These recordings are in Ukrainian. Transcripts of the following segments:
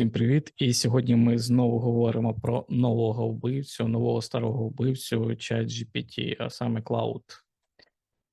Всім привіт! І сьогодні ми знову говоримо про нового вбивцю, нового старого вбивцю ChatGPT, а саме Cloud.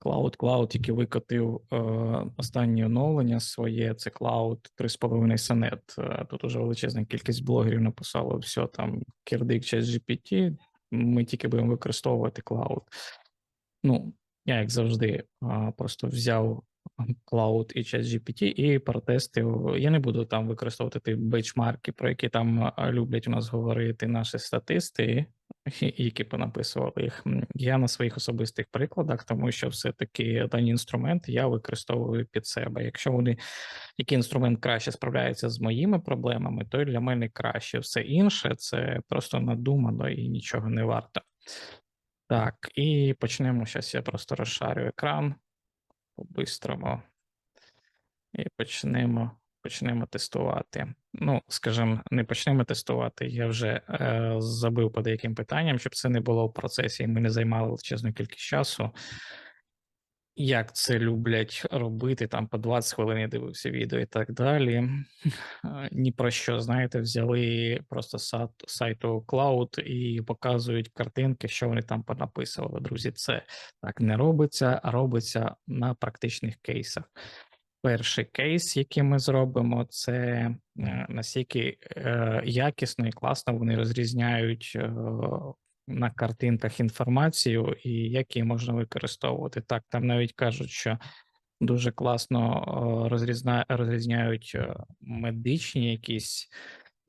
Cloud, Cloud, який викотив е, останнє оновлення своє, це Cloud 3.5 Sonnet. Е, Тут уже величезна кількість блогерів написало все там кирдик ChatGPT, ми тільки будемо використовувати Cloud. Ну, я, як завжди, е, просто взяв Cloud і ChatGPT і протестив. Я не буду там використовувати ті бейчмарки, про які там люблять у нас говорити наші статисти, які понаписували їх. Я на своїх особистих прикладах, тому що все-таки дані інструменти я використовую під себе. Якщо вони який інструмент краще справляється з моїми проблемами, то для мене краще. Все інше це просто надумано і нічого не варто. Так, і почнемо. Зараз я просто розшарю екран по-бистрому. І почнемо, почнемо тестувати. Ну, скажімо, не почнемо тестувати. Я вже е, забив по деяким питанням, щоб це не було в процесі, і ми не займали величезну кількість часу. Як це люблять робити, там по 20 хвилин я дивився відео і так далі. Е, Ні про що, знаєте, взяли просто з сат- сайту Cloud і показують картинки, що вони там понаписували. Друзі, це так не робиться, а робиться на практичних кейсах. Перший кейс, який ми зробимо, це е, наскільки е, якісно і класно вони розрізняють на картинках інформацію і як її можна використовувати. Так, там навіть кажуть, що дуже класно е, розрізна, розрізняють е, медичні якісь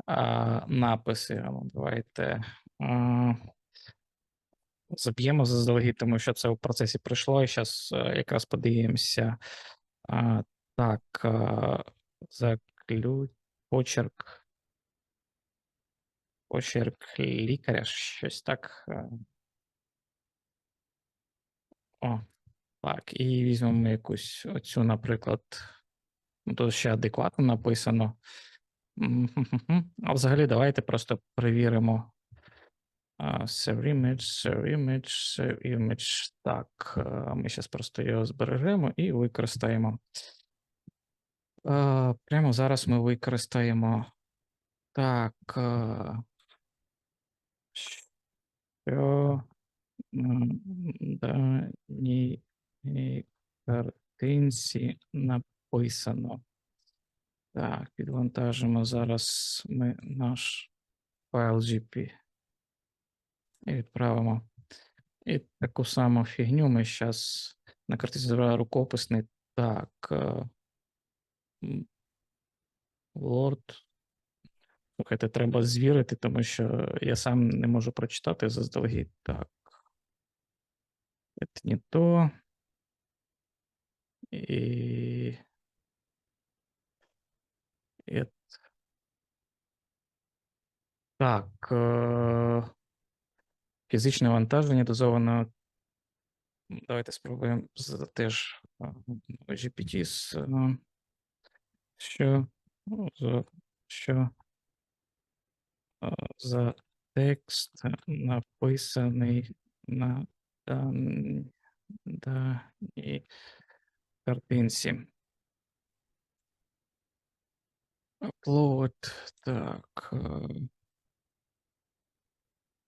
а, написи. Давайте. а, Заб'ємо заздалегідь, тому що це в процесі пройшло, і зараз якраз подивимося. А, так, а, заклю... почерк. Почерк лікаря, щось так. е. О, так, і візьмемо якусь оцю, наприклад. Ну, тут ще адекватно написано. А взагалі, давайте просто перевіримо. Save image, save image. Так, е, ми зараз просто його збережемо і використаємо. Е, Прямо зараз ми використаємо. Так. Що даній картинці написано. Так, підвантажимо зараз ми наш файл GP і відправимо. І таку саму фігню ми зараз на картинці зробили рукописний. Так. е, Word. Слухайте, треба звірити, тому що я сам не можу прочитати заздалегідь. Так. Це не то. І... і... Так. е, Фізичне вантаження дозовано. Давайте спробуємо теж е, GPT з е, що, ну, що е, за текст написаний на дан- даній картинці. Upload, так. е,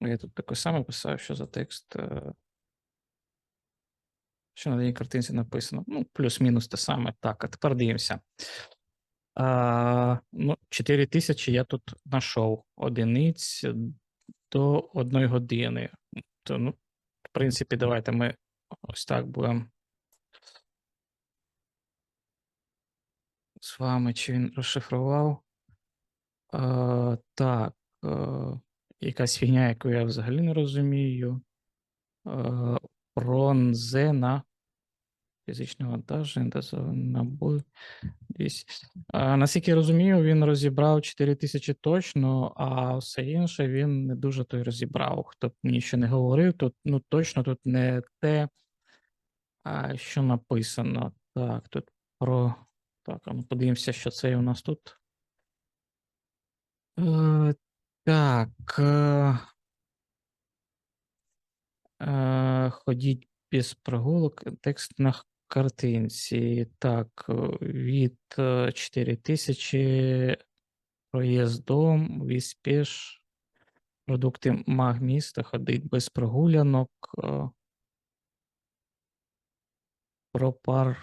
Я тут таке саме писав, що за текст. е, Що на даній картинці написано. Ну, плюс-мінус те саме. Так, а тепер дивимося. А, ну, 4 тисячі я тут знайшов одиниць до одної години. То, ну, в принципі, давайте ми ось так будемо з вами, чи він розшифрував. А, так, е, якась фігня, яку я взагалі не розумію. Е, Пронзена. Фізичне вантаження, дозоване набой. 200. А, наскільки я розумію, він розібрав 4 тисячі точно, а все інше він не дуже той розібрав. Хто б мені ще не говорив, тут ну точно тут не те, а, що написано. Так, тут про. Так, а ну подивимося, що це у нас тут. Е, так. Е, е, ходіть без прогулок. Текст на картинці. Так, е, від 4000 проїздом, віспіш, продукти магміста, ходить без прогулянок. е, Пропар.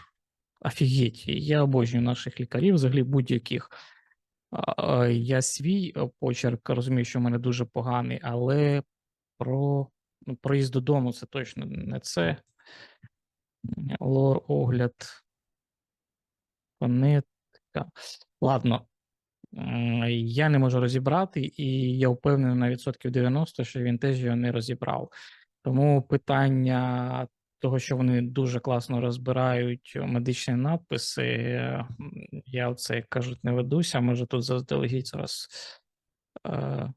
Офігеть, я обожнюю наших лікарів, взагалі будь-яких. А, Я свій е, почерк розумію, що в мене дуже поганий, але про ну, проїзд додому це точно не це. Лор, огляд. Фонетика. Ладно. Я не можу розібрати, і я впевнений на відсотків 90, що він теж його не розібрав. Тому питання того, що вони дуже класно розбирають медичні надписи, я оце, як кажуть, не ведуся. Може тут заздалегідь зараз е,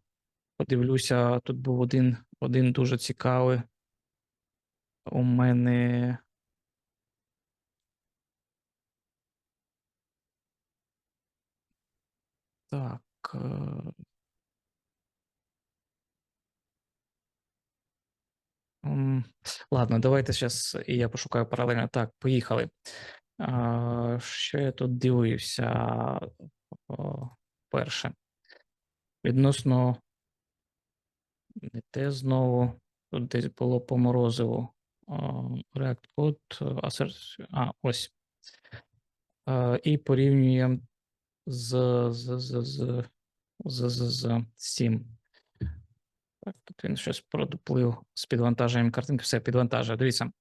подивлюся. Тут був один, один дуже цікавий. У мене. Так. е, Ладно, давайте зараз я пошукаю паралельно. Так, поїхали. Що я тут дивився? Перше. Відносно не те знову. Тут десь було по морозиву. React Code, а, ось. І порівнюємо з, з, з, з, з, з, з, з. Так, тут він щось продуплив з підвантаженням картинки. Все, підвантажує. Дивіться.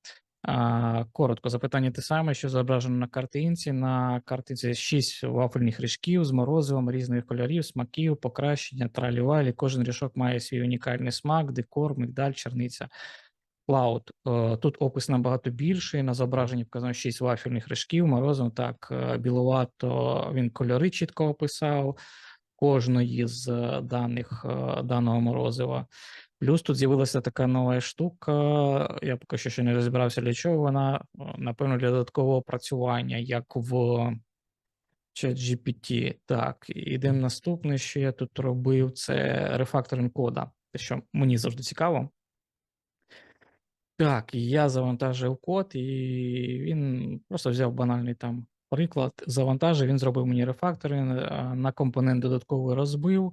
Коротко, запитання те саме, що зображено на картинці. На картинці 6 вафельних ріжків з морозивом різних кольорів, смаків, покращення, тралівалі. Кожен ріжок має свій унікальний смак, декор, мигдаль, черниця. Клауд. Е, Тут опис набагато більший. На зображенні вказано 6 вафельних ріжків, морозом. Так, е, біловато він кольори чітко описав кожної з даних е, даного морозива. Плюс тут з'явилася така нова штука. Я поки що ще не розібрався для чого вона. Напевно, для додаткового опрацювання, як в ChatGPT. Так, ідемо наступне, що я тут робив, це рефакторинг кода, те, що мені завжди цікаво. Так, я завантажив код, і він просто взяв банальний там приклад, завантажив, він зробив мені рефакторинг, на компонент додатковий розбив.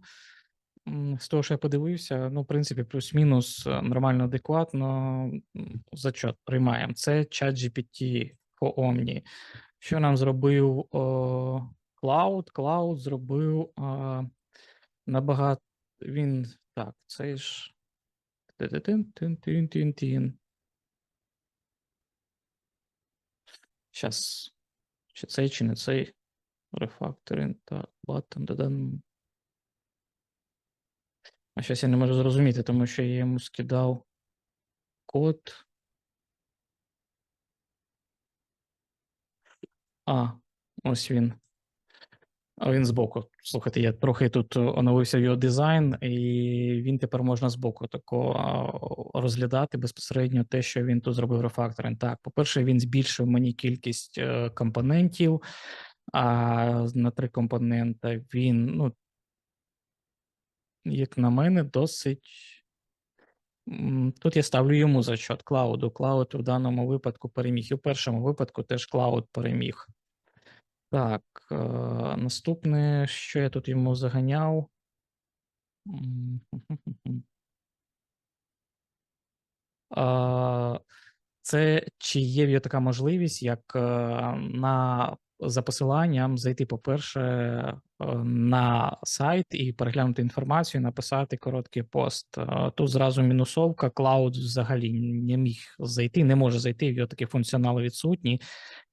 З того, що я подивився, ну, в принципі, плюс-мінус е, нормально, адекватно. Зачет приймаємо. Це ChatGPT по Omni. Що нам зробив о, Cloud? Cloud зробив а, набагато. Він так, цей ж. Щас. Чи цей, чи не цей рефакторинг та button додан. А щось я не можу зрозуміти, тому що я йому скидав код. А, ось він. А він збоку. Слухайте, я трохи тут оновився його дизайн, і він тепер можна збоку тако розглядати безпосередньо те, що він тут зробив рефакторинг. Так, по-перше, він збільшив мені кількість е, компонентів, а на три компонента він, ну, як на мене, досить. Тут я ставлю йому зачет клауду. Клауд в даному випадку переміг. І в першому випадку теж клауд переміг. Так, е, наступне, що я тут йому заганяв. Це чи є така можливість, як е, на за посиланням зайти, по-перше, на сайт і переглянути інформацію, написати короткий пост. Е, Тут зразу мінусовка, клауд взагалі не міг зайти, не може зайти, в його такі функціонали відсутні,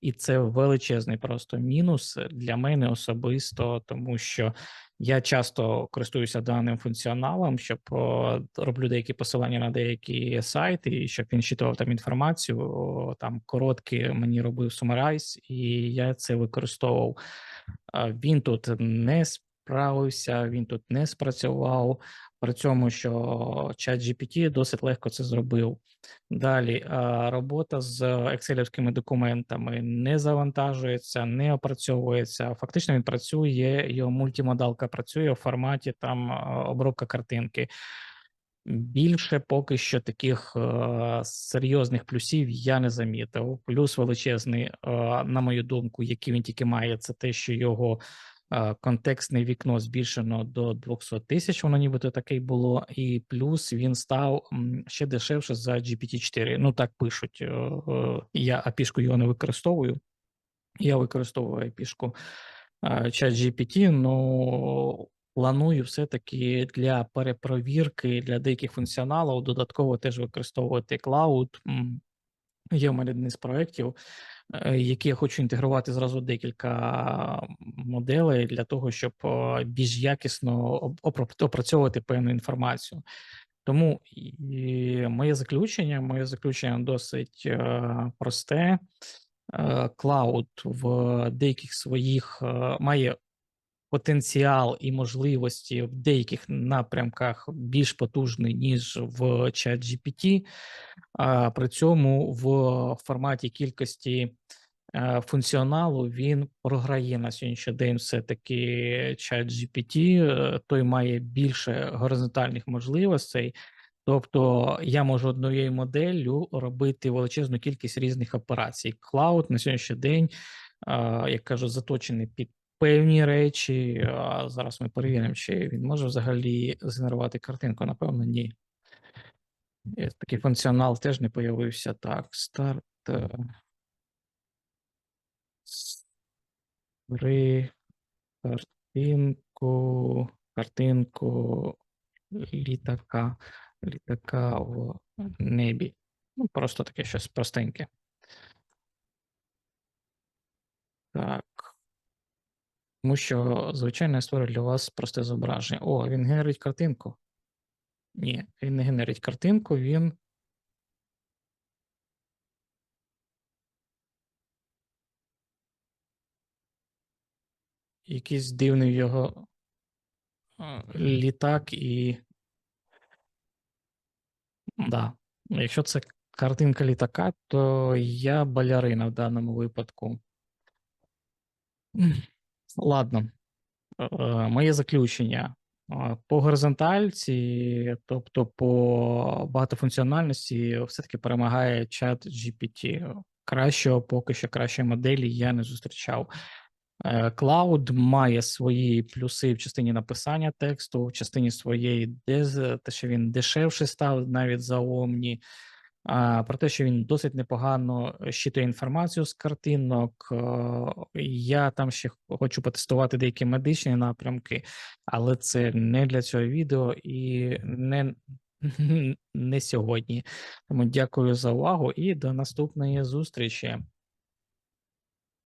і це величезний просто мінус для мене особисто, тому що я часто користуюся даним функціоналом, щоб роблю деякі посилання на деякі сайти, і щоб він щитував там інформацію. Там короткі мені робив summarize, і я це використовував. Він тут не справився, він тут не спрацював. При цьому, що ChatGPT досить легко це зробив. Далі робота з екселівськими документами не завантажується, не опрацьовується. Фактично він працює, його мультимодалка працює у форматі там обробка картинки. Більше поки що таких е, серйозних плюсів я не замітив. Плюс величезний, е, на мою думку, який він тільки має, це те, що його Е, Контекстне вікно збільшено до 200 тисяч, воно нібито таке було, і плюс він став ще дешевше за GPT-4. Ну так пишуть. Е, е, Я API-шку його не використовую. Я використовую API-шку ChatGPT, ну планую все-таки для перепровірки для деяких функціоналів додатково теж використовувати. М, Є в мене один із проєктів, е, які я хочу інтегрувати зразу декілька моделей для того, щоб е, більш якісно опрацьовувати певну інформацію. Тому і моє заключення, моє заключення досить е, просте. Клауд в деяких своїх має потенціал і можливості в деяких напрямках більш потужний, ніж в ChatGPT, а при цьому в форматі кількості е, функціоналу він програє на сьогоднішній день все-таки ChatGPT, е, той має більше горизонтальних можливостей. Тобто я можу однією моделлю робити величезну кількість різних операцій. Клауд на сьогоднішній день, а, як кажу, заточений під певні речі. А зараз ми перевіримо, чи він може взагалі згенерувати картинку. Напевно, ні. Такий функціонал теж не появився. Так, старт. е, картинку, картинку літака, літака в небі. Ну, просто таке щось простеньке. Так. Тому що, звичайно, я створю для вас просте зображення. О, він генерить картинку. Ні, він не генерить картинку, він. Якийсь дивний його літак і. Да. Якщо це картинка літака, то я балерина в даному випадку. Ладно. Е, Моє заключення. Е, По горизонтальці, тобто по багатофункціональності, все-таки перемагає чат GPT. Кращого, поки що кращої моделі я не зустрічав. Е, Cloud має свої плюси в частині написання тексту, в частині своєї те, що він дешевше став навіть за а, про те, що він досить непогано щитує інформацію з картинок. Е, Я там ще хочу потестувати деякі медичні напрямки, але це не для цього відео і не, не сьогодні. Тому дякую за увагу і до наступної зустрічі.